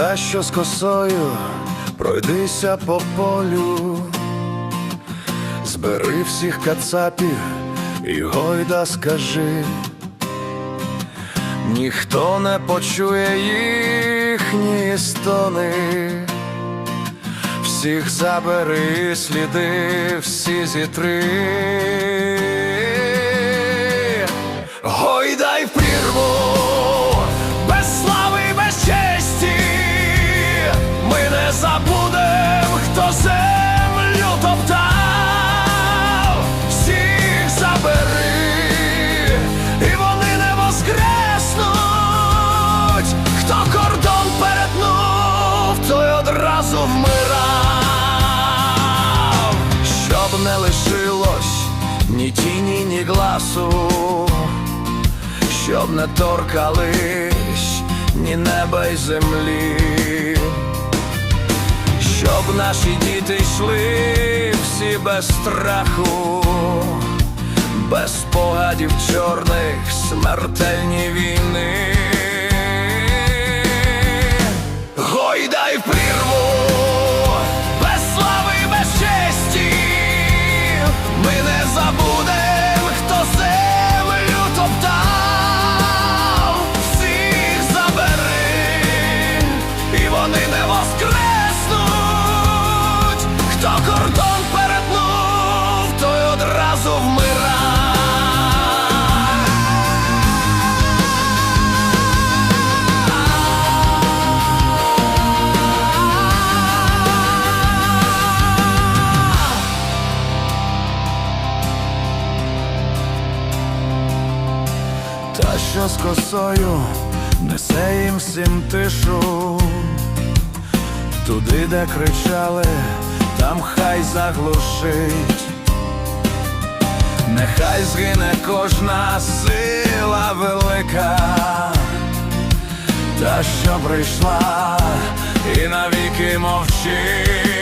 Та, що з косою, пройдися по полю, збери всіх кацапів і гойда скажи, ніхто не почує їхні стони, всіх забери сліди, всі зітри. Землю топтав, всіх забери, і вони не воскреснуть, хто кордон перетнув, той одразу вмирав, щоб не лишилось ні тіні, ні гласу щоб не торкались ні неба й землі, наші діти йшли всі без страху, без спогадів чорних смертельні війни. Кордон перетнув, той одразу вмирає. Та що з косою несе їм всім тишу, туди, де кричали, там хай заглушить, нехай згине кожна сила велика, та що прийшла і навіки мовчить.